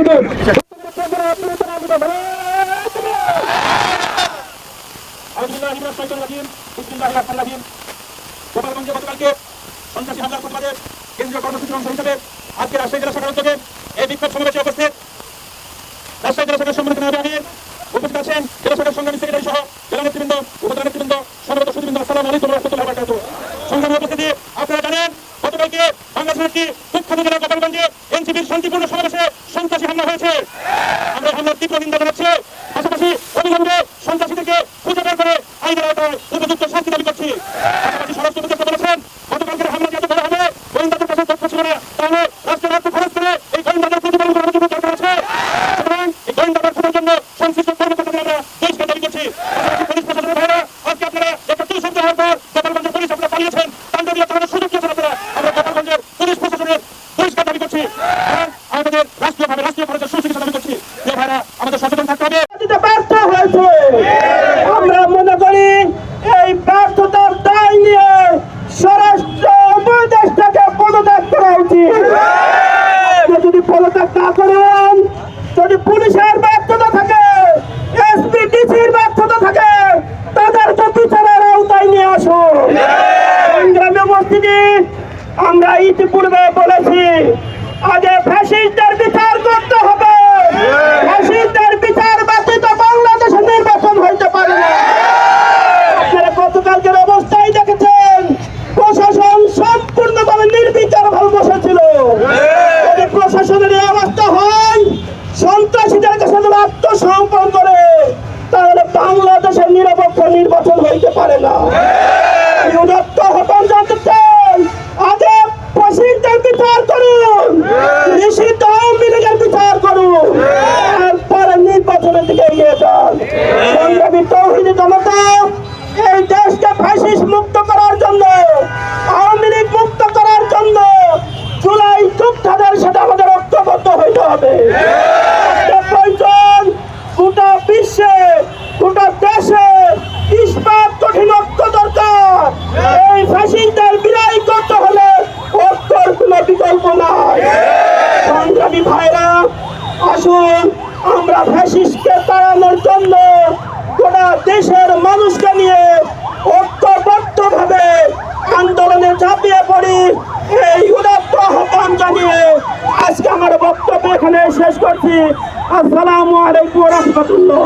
নিগম গোপালগঞ্জে গতকালকে সন্ত্রাসী হামলার প্রতিবাদে কেন্দ্রীয় কর্মসূচির অংশ হিসেবে আজকে রাজশাহী জেলা শাখার উদ্যোগে এই বিক্ষোভ সমাবেশে উপস্থিত। রাজশাহী জেলা শাখার সম্মানিত নায়ব আমির উপস্থিত আছেন জেলা শাখার সংগ্রামী সেক্রেটারি সহ জেলা নেতৃবৃন্দ উপজেলা নেতৃবৃন্দ সমবেত সুদীবৃন্দ আসসালামু আলাইকুম রহমতুল্লাহ বারকাতুহ সংগ্রামী উপস্থিতি আপনারা জানেন গতকালকে বাংলাদেশ একটি দুঃখজনক গোপালগঞ্জে এনসিপির শান্তিপূর্ণ সমাবেশে সন্ত্রাসী হামলা হয়েছে। আমরা হামলার তীব্র নিন্দা জানাচ্ছি। পাশাপাশি অবিলম্বে সন্ত্রাসীদেরকে খুঁজে বের করে আইনের আওতায় উপযুক্ত শাস্তি দাবি করছি। পাশাপাশি স্বরাষ্ট্র উপদেষ্টা বলেছেন, গতকালকের হামলা যাতে গোয়েন্দাদের গোয়েন্দাদের আছে। সুতরাং এই গোয়েন্দা ব্যবস্থার জন্য সংশ্লিষ্ট কর্মকর্তাদের আমরা বহিষ্কার দাবি করছি। পুলিশ প্রশাসনের ভাইরা আজকে আপনারা একটা তুই শব্দ হওয়ার পর গোপালগঞ্জের পুলিশ আপনারা পালিয়েছেন তাণ্ডবীয় চালানোর সুযোগ দিয়েছেন আপনারা আমরা গোপালগঞ্জের পুলিশ প্রশাসনের বহিষ্কার দাবি করছি এবং আমাদের রাষ্ট্রীয়ভাবে রাষ্ট্রীয় খরচের সুচিকিৎসা দাবি করছি যে ভাইরা আমাদের সচেতন থাকতে হবে দিতে ব্যর্থ হয়েছে আমরা মনে করি এই ব্যর্থতার দায় নিয়ে স্বরাষ্ট্র উপদেষ্টাকে পদত্যাগ করা উচিত আপনি যদি পদত্যাগ না করেন যদি পুলিশের ব্যর্থতা থাকে এসপি ডিসির ব্যর্থতা থাকে তাদেরকে বিচারের আওতায় নিয়ে আসুন সংগ্রামী উপস্থিতি আমরা ইতিপূর্বে বলেছি আগে ফ্যাসিস্টদের বিচার করতে হবে। ফ্যাসিস্টদের বিচার ব্যতীত বাংলাদেশে নির্বাচন হইতে পারে না। আপনারা গতকালকের অবস্থায় দেখেছেন প্রশাসন সম্পূর্ণভাবে নির্বিচার ভাবে বসেছিল। যদি প্রশাসনের এই অবস্থা হয় সন্ত্রাসীদের কাছে যদি আত্মসমর্পণ করে তাহলে বাংলাদেশের নিরপেক্ষ নির্বাচন হইতে পারে না এই উদাত্ত হতান জানতে চাই আগে ফসিলদের বিচার করুন নিষিদ্ধ আওয়ামী লীগের বিচার করুন তারপরে এগিয়ে যান। সংগ্রামী তৌহিদি জনতা এই দেশকে ফ্যাসিস্ট মুক্ত করার জন্য আওয়ামী লীগ মুক্ত করার জন্য জুলাই যোদ্ধাদের সাথে আমাদের ঐক্যবদ্ধ হইতে হবে। একটা প্রয়োজন গোটা বিশ্বে গোটা দেশে ইস্পাত কঠিন ঐক্য দরকার। এই ফ্যাসিস্টদের বিদায় করতে হলে ঐক্যর কোনো বিকল্প নাই। সংগ্রামী ভাইরা আসুন আমরা ফ্যাসিস্টকে তাড়ানোর জন্য গোটা দেশের মানুষকে নিয়ে ঐক্যবদ্ধভাবে আন্দোলনে ঝাঁপিয়ে পড়ি। এই উদাত্ত আহ্বান জানিয়ে আজকে আমার বক্তব্য এখানে শেষ করছি। আসসালামু আলাইকুম রহমতুল্লাহ।